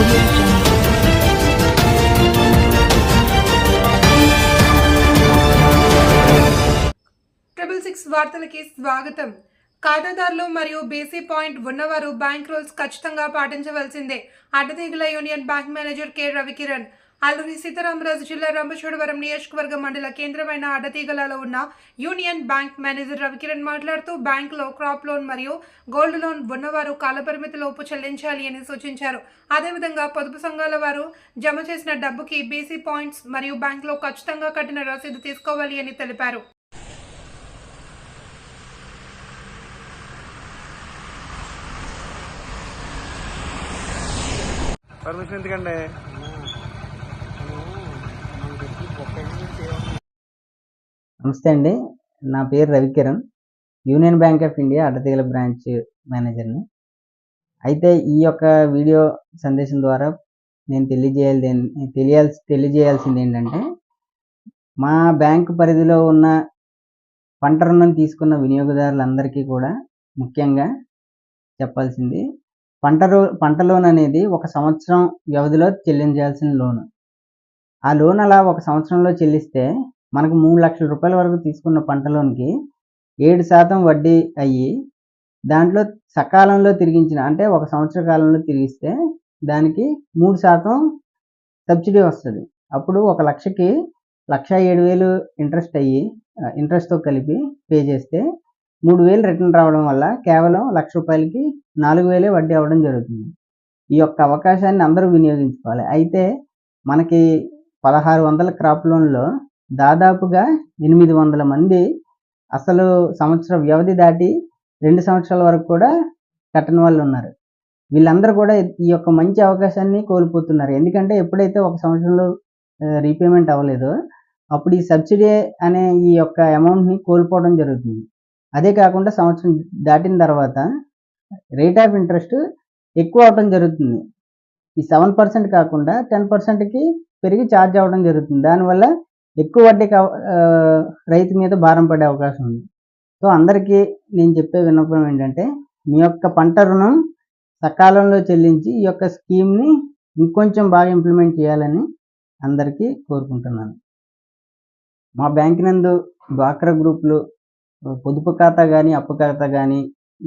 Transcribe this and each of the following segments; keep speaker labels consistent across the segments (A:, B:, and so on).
A: Triple six వార్తలకి స్వాగతం. ఖాతాదారులు మరియు బీసీ పాయింట్ ఉన్నవారు బ్యాంక్ రూల్స్ ఖచ్చితంగా పాటించవలసిందే. Addateegala union bank manager K Ravikiran Alluri Sitaramaraju జిల్లా రంపచోడవరం నియోజకవర్గ మండల కేంద్రమైన అడ్డతీగలలో ఉన్న యూనియన్ బ్యాంక్ మేనేజర్ రవికిరణ్ మాట్లాడుతూ బ్యాంకులో క్రాప్ లోన్ మరియు గోల్డ్ లోన్ ఉన్నవారు కాలపరిమితిలోపు చెల్లించాలి అని సూచించారు. అదేవిధంగా పొదుపు సంఘాల వారు జమ చేసిన డబ్బుకి బీసీ పాయింట్స్ మరియు బ్యాంకులో ఖచ్చితంగా కట్టిన రసీదు తీసుకోవాలి అని తెలిపారు.
B: పర్మిషన్ ఎందుకండి?
C: నమస్తే అండి. నా పేరు Ravikiran. Union bank of India Addateegala branch మేనేజర్ని. అయితే ఈ యొక్క వీడియో సందేశం ద్వారా నేను తెలియజేయాలి తెలియాల్సి తెలియజేయాల్సింది ఏంటంటే మా బ్యాంకు పరిధిలో ఉన్న పంట రుణం తీసుకున్న వినియోగదారులందరికీ కూడా ముఖ్యంగా చెప్పాల్సింది పంట రో పంట లోన్ అనేది ఒక సంవత్సరం వ్యవధిలో చెల్లించాల్సిన లోన్. ఆ లోన్ అలా ఒక సంవత్సరంలో చెల్లిస్తే మనకు మూడు లక్షల రూపాయల వరకు తీసుకున్న పంట లోన్కి ఏడు శాతం వడ్డీ అయ్యి దాంట్లో సకాలంలో తిరిగించిన అంటే ఒక సంవత్సర కాలంలో తిరిగిస్తే దానికి మూడు శాతం సబ్సిడీ వస్తుంది. అప్పుడు ఒక లక్షకి లక్ష ఏడు వేలు ఇంట్రెస్ట్ అయ్యి ఇంట్రెస్ట్తో కలిపి పే చేస్తే మూడు వేలు రిటర్న్ రావడం వల్ల కేవలం లక్ష రూపాయలకి నాలుగు వేలే వడ్డీ అవ్వడం జరుగుతుంది. ఈ యొక్క అవకాశాన్ని అందరూ వినియోగించుకోవాలి. అయితే మనకి పదహారు వందల క్రాప్ లోన్లో దాదాపుగా ఎనిమిది వందల మంది అసలు సంవత్సర వ్యవధి దాటి రెండు సంవత్సరాల వరకు కూడా కట్టని వాళ్ళు ఉన్నారు. వీళ్ళందరూ కూడా ఈ యొక్క మంచి అవకాశాన్ని కోల్పోతున్నారు. ఎందుకంటే ఎప్పుడైతే ఒక సంవత్సరంలో రీపేమెంట్ అవ్వలేదో అప్పుడు ఈ సబ్సిడీ అనే ఈ యొక్క అమౌంట్ని కోల్పోవడం జరుగుతుంది. అదే కాకుండా సంవత్సరం దాటిన తర్వాత రేట్ ఆఫ్ ఇంట్రెస్ట్ ఎక్కువ అవడం జరుగుతుంది. ఈ సెవెన్ పర్సెంట్ కాకుండా టెన్ పర్సెంట్కి పెరిగి ఛార్జ్ అవ్వడం జరుగుతుంది. దానివల్ల ఎక్కువ వడ్డీకి అవ- రైతు మీద భారం పడే అవకాశం ఉంది. సో అందరికీ నేను చెప్పే విన్నపం ఏంటంటే మీ యొక్క పంట రుణం సకాలంలో చెల్లించి ఈ యొక్క స్కీమ్ని ఇంకొంచెం బాగా ఇంప్లిమెంట్ చేయాలని అందరికీ కోరుకుంటున్నాను. మా బ్యాంక్ నందు డ్వాక్రా గ్రూప్లు పొదుపు ఖాతా కానీ అప్పు ఖాతా కానీ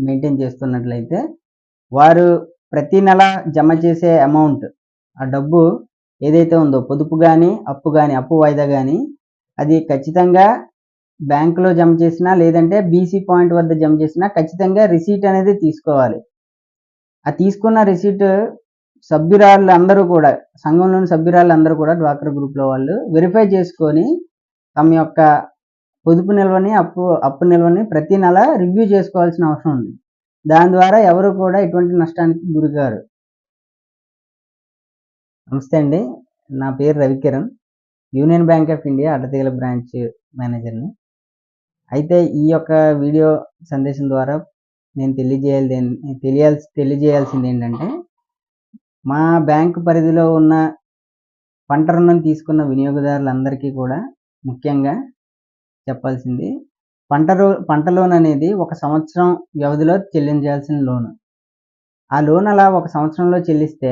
C: మెయింటైన్ చేస్తున్నట్లయితే వారు ప్రతి నెల జమ చేసే అమౌంట్ ఆ డబ్బు ఏదైతే ఉందో పొదుపు కానీ అప్పు కానీ అప్పు వాయిదా కానీ అది ఖచ్చితంగా బ్యాంకులో జమ చేసినా లేదంటే బీసీ పాయింట్ వద్ద జమ చేసినా ఖచ్చితంగా రిసీట్ అనేది తీసుకోవాలి. ఆ తీసుకున్న రిసీట్ సభ్యురాళ్ళు అందరూ కూడా సంఘంలోని సభ్యురాళ్ళు అందరూ కూడా డ్వాక్రా గ్రూప్లో వాళ్ళు వెరిఫై చేసుకొని తమ యొక్క పొదుపు నిల్వని అప్పు అప్పు నిల్వని ప్రతి నెల రివ్యూ చేసుకోవాల్సిన అవసరం ఉంది. దాని ద్వారా ఎవరు కూడా ఎటువంటి నష్టానికి గురికారు. నమస్తే అండి. నా పేరు Ravikiran. Union bank of India Addateegala branch మేనేజర్ని. అయితే ఈ యొక్క వీడియో సందేశం ద్వారా నేను తెలియజేయాలి తెలియాల్సి తెలియజేయాల్సింది ఏంటంటే మా బ్యాంకు పరిధిలో ఉన్న పంట రుణం తీసుకున్న వినియోగదారులందరికీ కూడా ముఖ్యంగా చెప్పాల్సింది పంట రో పంట లోన్ అనేది ఒక సంవత్సరం వ్యవధిలో చెల్లించాల్సిన లోన్. ఆ లోన్ అలా ఒక సంవత్సరంలో చెల్లిస్తే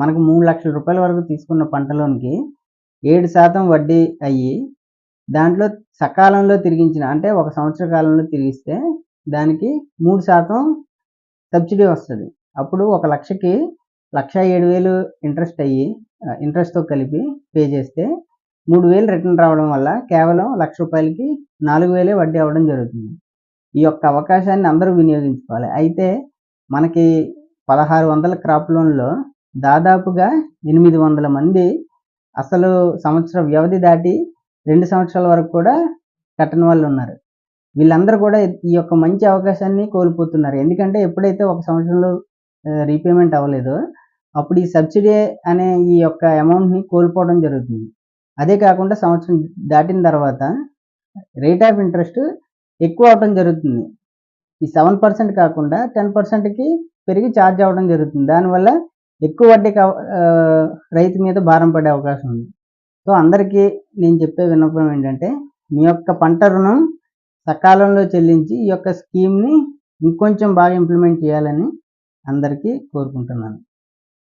C: మనకు మూడు లక్షల రూపాయల వరకు తీసుకున్న పంట లోన్కి ఏడు శాతం వడ్డీ అయ్యి దాంట్లో సకాలంలో తిరిగించిన అంటే ఒక సంవత్సర కాలంలో తిరిగిస్తే దానికి మూడు శాతం సబ్సిడీ వస్తుంది. అప్పుడు ఒక లక్షకి లక్ష ఏడు వేలు ఇంట్రెస్ట్ అయ్యి ఇంట్రెస్ట్తో కలిపి పే చేస్తే మూడు వేలు రిటర్న్ రావడం వల్ల కేవలం లక్ష రూపాయలకి నాలుగు వేలే వడ్డీ అవ్వడం జరుగుతుంది. ఈ యొక్క అవకాశాన్ని అందరూ వినియోగించుకోవాలి. అయితే మనకి పదహారు వందల క్రాప్ లోన్లో దాదాపుగా ఎనిమిది వందల మంది అసలు సంవత్సర వ్యవధి దాటి రెండు సంవత్సరాల వరకు కూడా కట్టని వాళ్ళు ఉన్నారు. వీళ్ళందరూ కూడా ఈ యొక్క మంచి అవకాశాన్ని కోల్పోతున్నారు. ఎందుకంటే ఎప్పుడైతే ఒక సంవత్సరంలో రీపేమెంట్ అవ్వలేదో అప్పుడు ఈ సబ్సిడీ అనే ఈ యొక్క అమౌంట్ని కోల్పోవడం జరుగుతుంది. అదే కాకుండా సంవత్సరం దాటిన తర్వాత రేట్ ఆఫ్ ఇంట్రెస్ట్ ఎక్కువ అవడం జరుగుతుంది. ఈ సెవెన్ పర్సెంట్ కాకుండా టెన్ పర్సెంట్కి పెరిగి ఛార్జ్ అవ్వడం జరుగుతుంది. దానివల్ల ఎక్కువ వడ్డీకి రైతు మీద భారం పడే అవకాశం ఉంది. సో అందరికీ నేను చెప్పే విన్నపం ఏంటంటే మీ యొక్క పంట రుణం సకాలంలో చెల్లించి ఈ యొక్క స్కీమ్ని ఇంకొంచెం బాగా ఇంప్లిమెంట్ చేయాలని అందరికీ కోరుకుంటున్నాను.